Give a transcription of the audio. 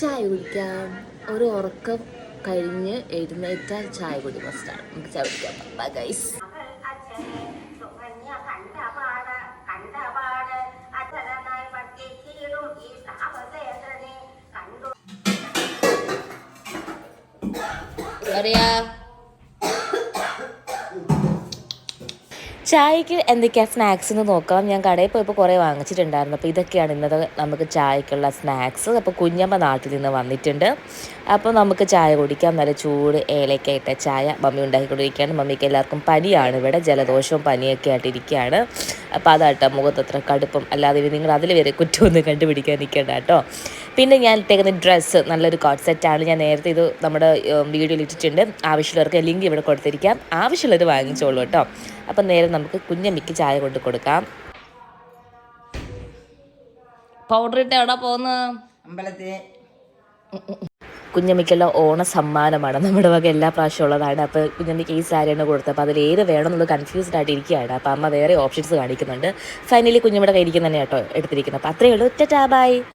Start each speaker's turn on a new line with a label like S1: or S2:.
S1: ചായ കുടിക്കാം ഒരു ഉറക്കം കഴിഞ്ഞ് എഴുന്നേറ്റാൽ ചായ കുടി മസ്റ്റാണ് നമുക്ക് ചായ കുടിക്കാം. ഗൈസ്
S2: മകൾ
S1: ചായക്ക് എന്തൊക്കെയാ സ്നാക്സ് എന്ന് നോക്കാം. ഞാൻ കടയിൽ പോയപ്പോൾ കുറേ വാങ്ങിച്ചിട്ടുണ്ടായിരുന്നു. അപ്പോൾ ഇതൊക്കെയാണ് ഇന്നത്തെ നമുക്ക് ചായക്കുള്ള സ്നാക്സ് അപ്പോൾ കുഞ്ഞമ്മ നാട്ടിൽ നിന്ന് വന്നിട്ടുണ്ട്. അപ്പോൾ നമുക്ക് ചായ കുടിക്കാം. നല്ല ചൂട് ഏലക്കായിട്ട ചായ മമ്മി ഉണ്ടാക്കിക്കൊണ്ടിരിക്കുകയാണ് മമ്മിക്ക് എല്ലാവർക്കും പനിയാണ് ഇവിടെ. ജലദോഷവും പനിയൊക്കെ ആയിട്ടിരിക്കുകയാണ്. അപ്പോൾ അതാട്ടോ മുഖത്ത് അത്ര കടുപ്പം. അല്ലാതെ നിങ്ങൾ അതിൽ വരെ കുറ്റമൊന്നും കണ്ടുപിടിക്കാൻ നിൽക്കേണ്ട കേട്ടോ. പിന്നെ ഞാൻ ഇട്ടേക്കുന്ന ഡ്രസ്സ് നല്ലൊരു കോട്ട് സെറ്റാണ് ഞാൻ നേരത്തെ ഇത് നമ്മുടെ വീഡിയോയിൽ ഇട്ടിട്ടുണ്ട്. ആവശ്യമുള്ളവർക്ക് ലിങ്ക് ഇവിടെ കൊടുത്തിരിക്കാം. ആവശ്യമുള്ളവർ വാങ്ങിച്ചോളൂ കേട്ടോ. അപ്പം നേരെ നമുക്ക് കുഞ്ഞമ്മിക്ക് ചായ കൊണ്ട് കൊടുക്കാം. പൗഡർ ഇട്ട് എവിടെ പോകുന്നു
S3: അമ്പലത്തിൽ
S1: ഓണ സമ്മാനമാണ്. നമ്മുടെ വക എല്ലാ പ്രാവശ്യം ഉള്ളതാണ്. അപ്പോൾ കുഞ്ഞമ്മിക്ക് ഈ സാരിയാണ് കൊടുത്തത്. അപ്പോൾ അതിൽ ഏത് വേണമെന്നുള്ളത് കൺഫ്യൂസ്ഡ് ആയിട്ട് ഇരിക്കുകയാണ്. അപ്പോൾ അമ്മ വേറെ ഓപ്ഷൻസ് കാണിക്കുന്നുണ്ട്. ഫൈനലി കുഞ്ഞമ്മയുടെ കയ്യിരിക്കുന്ന തന്നെ കേട്ടോ എടുത്തിരിക്കുന്നത്. അപ്പോൾ അത്രയേ ഉള്ളൂ. ടാ ബൈ